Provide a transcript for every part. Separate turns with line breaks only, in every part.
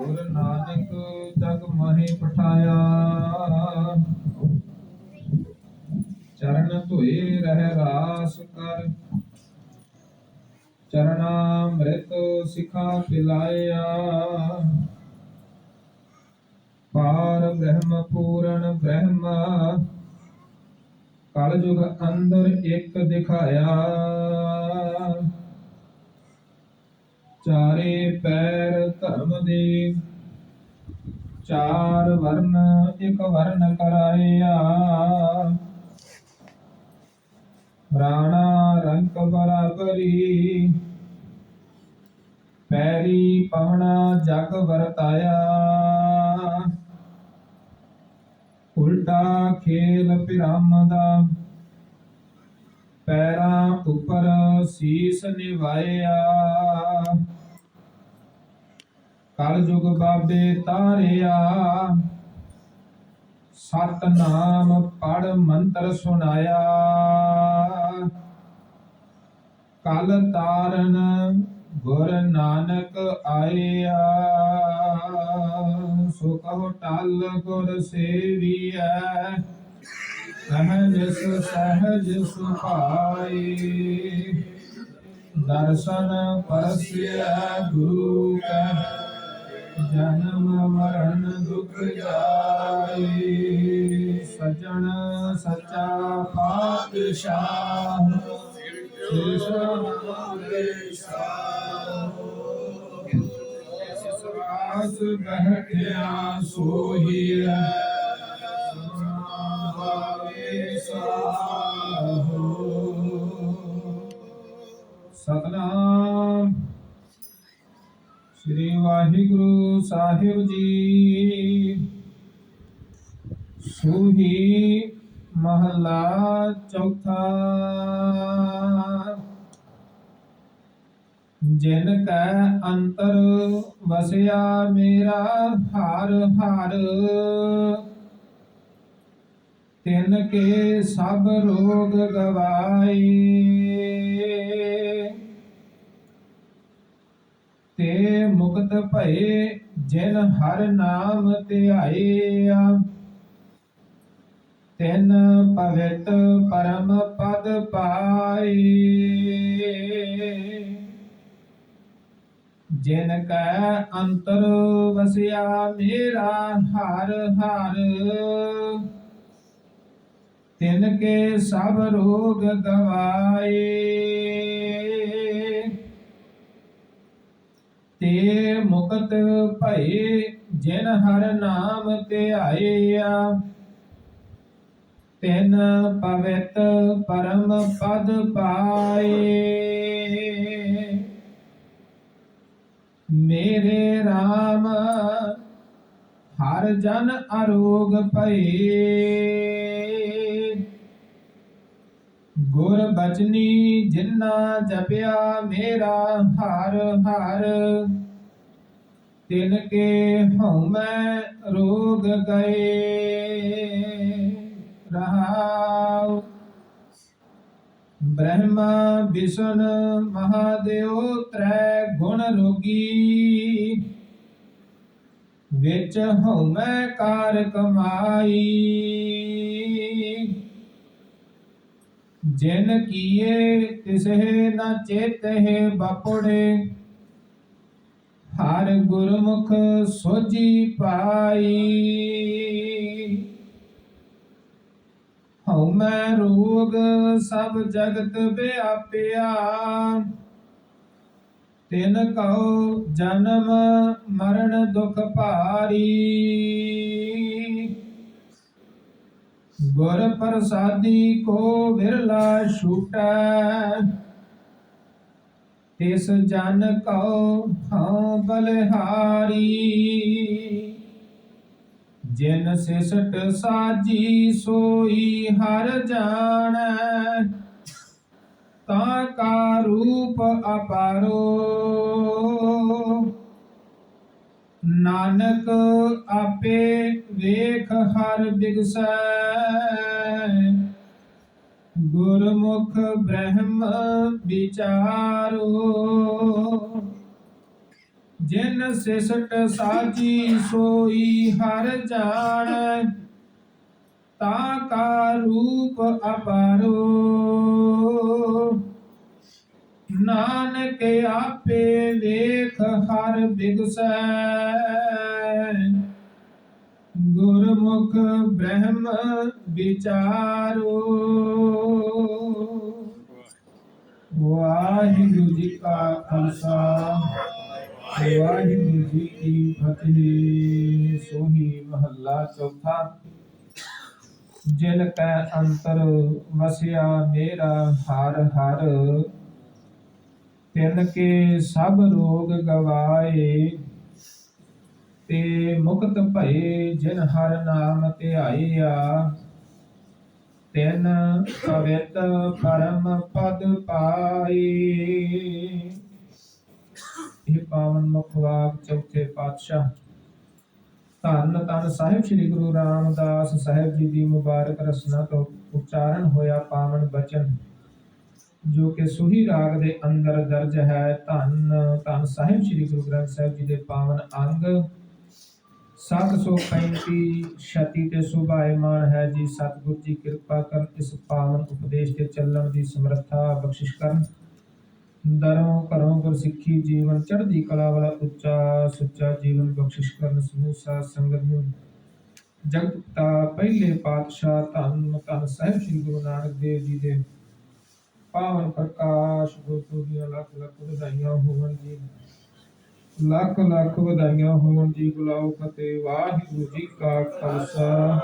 ਗੁਰ ਨਾਨਕ ਜਗ ਮਹਿ ਪਠਾਇਆ ਚਰਨ ਧੋਏ ਰਹਿ ਰਾਸ ਕਰ ਚਰਣਾ ਮ੍ਰਿਤ ਸਿਖਾ ਪਿਲਾਇਆ ਪਾਰ ਬ੍ਰਹਮ ਪੂਰਨ ਬ੍ਰਹਮ ਕਲ ਯੁਗ ਅੰਦਰ ਇੱਕ ਦਿਖਾਇਆ ਚਾਰੇ ਪੈਰ ਧਰਮ ਦੇ। ਚਾਰ ਵਰਨ, ਇੱਕ ਵਰਨ ਕਰਾਇਆ। ਰਾਣਾ ਰੰਗ ਬਰਾਬਰੀ। ਪੈਰੀ ਪਵਣਾ ਜਗ ਵਰਤਾਇਆ। ਉਲਟਾ ਖੇਲ ਪਿਰਮ ਦਾ ਪੈਰਾਂ ਉੱਪਰ ਸੀਸ ਨਿਵਾਇਆ। ਕਲ ਯੁਗ ਬਾਬੇ ਤਾਰਿਆ। ਸਤ ਨਾਮ ਪੜ ਮੰਤਰ ਸੁਣਾਇਆ। ਕਲ ਤਾਰਨ ਗੁਰ ਨਾਨਕ ਆਇਆ। ਸੋ ਕਹੋ ਟਲ ਗੁਰ ਸੇਵੀਐ। ਸਹਜ ਸਹਜ ਸੁਭਾਈ। ਦਰਸ਼ਨ ਪਰਸਿਆ ਗੁਰੂ ਕੈ। ਜਨਮ ਮਰਨ ਦੁਖ ਜਾਈ ਸਜਣ ਸੱਚਾ ਪਾਤਸ਼ਾਹ ਸਵਾਸ ਬਹਿਠਿਆ ਸੋਹੀਐ ਸਮਾਵੇ ਸਾਹੋ। ਸਤਨਾਮ ਸ੍ਰੀ ਵਾਹਿਗੁਰੂ ਸਾਹਿਬ ਜੀ। ਸੂਹੀ ਮਹਲਾ ਚੌਥਾ। ਜਿਨ ਕੈ ਅੰਤਰ ਵਸਿਆ ਮੇਰਾ ਹਰ ਹਰ। ਤਿਨ ਕੇ ਸਭ ਰੋਗ ਗਵਾਏ ਤੇ ਮੁਕਤ ਭਏ, ਜਿਨ ਹਰ ਨਾਮ ਧਿਆਇਆ। ਤਿਨ ਪਵਿੱਤ ਪਰਮ ਪਦ ਪਾਈ ਜਿਨ ਕੈ ਅੰਤਰ ਵਸਿਆ, ਮੇਰਾ ਹਰ ਹਰ। ਤਿਨ ਕੇ ਸਭ ਰੋਗ ਗਵਾਏ। ਤੇ ਮੁਕਤ ਭਏ ਜਿਨ ਹਰ ਨਾਮ ਧਿਆਇਆ ਤਿਨ ਪਵਿੱਤ ਪਰਮ ਪਦ ਪਾਏ। ਮੇਰੇ RAM ਹਰ ਜਨ ਅਰੋਗ ਭਏ। ਗੁਰ ਬਚਨੀ ਜਿਨਾ ਜਪਿਆ ਮੇਰਾ ਹਰ ਹਰ। ਤਿਨ ਕੇ ਹਉਮੈ ਰੋਗ ਗਏ ਰਹਾਉ। ਬ੍ਰਹਮਾ ਵਿਸ਼ਨ ਮਹਾਦੇਵ ਤ੍ਰੈ ਗੁਣ ਰੋਗੀ। ਵਿੱਚ ਹਉਮੈ ਕਾਰ ਕਮਾਈ। ਜਿਨ ਕੀਏ ਤਿਸਹਿ ਨ ਚੇਤਹਿ ਬਪੜੇ, ਹਰ ਗੁਰਮੁਖ ਸੋਜੀ ਪਾਈ। ਹਉ ਮੈਂ ਰੋਗ ਸਭ ਜਗਤ ਵਿਆਪਿਆ, ਤਿਨ ਕਉ ਜਨਮ ਮਰਨ ਦੁਖ ਭਾਰੀ। ਗੁਰ ਪ੍ਰਸਾਦੀ ਕੋ ਵਿਰਲਾ ਛੂਟੈ, ਤਿਸ ਜਨ ਕਉ ਹਉ ਬਲਿਹਾਰੀ। ਜਿਨ ਸਿਸਟ ਸਾਜੀ ਸੋਈ ਹਰ ਜਾਣੈ, ਤਾ ਕਾ ਰੂਪ ਅਪਾਰੋ। ਨਾਨਕ ਆਪੇ ਵੇਖ ਹਰ ਬਿਗਸੈ। ਗੁਰਮੁਖ ਬ੍ਰਹਮ ਵਿਚਾਰੋ। ਜਿਨ ਸਿਸਟ ਸਾਜੀ ਸੋਈ ਹਰ ਜਾਣੈ, ਤਾ ਕਾ ਰੂਪ ਅਪਾਰੋ। ਨਾਨਕ ਆਪੇ ਵੇਖ ਹਰ ਬਿਗਸੈ। ਗੁਰਮੁਖ ਬ੍ਰਹਮ ਵਿਚਾਰੋ। ਵਾਹਿਗੁਰੂ ਜੀ ਕਾ ਖਾਲਸਾ, ਵਾਹਿਗੁਰੂ ਜੀ ਕੀ ਫਤਿਹ। ਸੋਹੀ ਮਹੱਲਾ ਚੌਥਾ। ਜਿਨ ਕੈ ਅੰਤਰ ਵਸਿਆ ਮੇਰਾ ਹਰ ਹਰ। ਤਿਨ ਕੇ ਸਭ ਰੋਗ ਗਵਾਏ, ਤੇ ਮੁਕਤ ਭਏ ਜਿਨ ਹਰ ਨਾਮ ਧਿਆਈਆ ਤਿਨ ਪਵਿੱਤ ਪਰਮ ਪਦ ਪਾਈ ਇਹ ਪਾਵਨ ਮੁਖ ਵਾਕ ਚੌਥੇ ਪਾਤਸ਼ਾਹ। ਧੰਨ ਧੰਨ ਸਾਹਿਬ ਸ੍ਰੀ ਗੁਰੂ ਰਾਮਦਾਸ ਸਾਹਿਬ ਜੀ ਦੀ ਮੁਬਾਰਕ ਰਸਨਾ ਤੋਂ ਉਚਾਰਨ ਹੋਇਆ ਪਾਵਨ ਬਚਨ। ਜੋ ਕਿ ਸੁਹੀ ਰਾਗ ਦੇ ਅੰਦਰ ਦਰਜ ਹੈ, ਧੰਨ ਧੰਨ ਸਾਹਿਬ ਸ੍ਰੀ ਗੁਰੂ ਗ੍ਰੰਥ ਸਾਹਿਬ ਜੀ ਦੇ ਪਾਵਨ ਅੰਗ। 735 ਛਤੀ ਤੇ ਸੁਭਾਇਮਾਨ ਹੈ ਜੀ, ਸਤਿਗੁਰ ਜੀ ਕਿਰਪਾ ਕਰਨ ਇਸ ਪਾਵਨ ਉਪਦੇਸ਼ ਤੇ ਚੱਲਣ ਦੀ ਸਮਰੱਥਾ ਬਖਸ਼ਿਸ਼ ਕਰਨ। ਦਰੋਂ ਘਰੋਂ ਗੁਰਸਿੱਖੀ ਜੀਵਨ ਚੜ੍ਹਦੀ ਕਲਾ ਵਾਲਾ ਉੱਚਾ ਸੁੱਚਾ ਜੀਵਨ ਬਖਸ਼ਿਸ਼ ਕਰਨ ਸਮੂਹ ਸਾਧ ਸੰਗਤ ਨੂੰ। ਜਗਤ ਪਿਤਾ, ਪਹਿਲੇ ਪਾਤਸ਼ਾਹ, ਧੰਨ ਧੰਨ ਸਾਹਿਬ ਸ੍ਰੀ ਗੁਰੂ ਨਾਨਕ ਦੇਵ ਜੀ ਦੇ ਪਾਵਨ ਪ੍ਰਕਾਸ਼ ਗੁਰੂ ਦੀਆਂ ਲੱਖ ਲੱਖ ਵਧਾਈਆਂ ਹੋਵਨ ਜੀ। ਲੱਖ ਲੱਖ ਵਧਾਈਆਂ ਹੋਣ ਜੀ, ਬੁਲਾਓ ਫਤਿਹ। ਵਾਹਿਗੁਰੂ ਜੀ ਕਾ ਖਾਲਸਾ।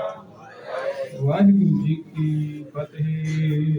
ਵਾਹਿਗੁਰੂ ਜੀ ਕੀ ਫਤਿਹ।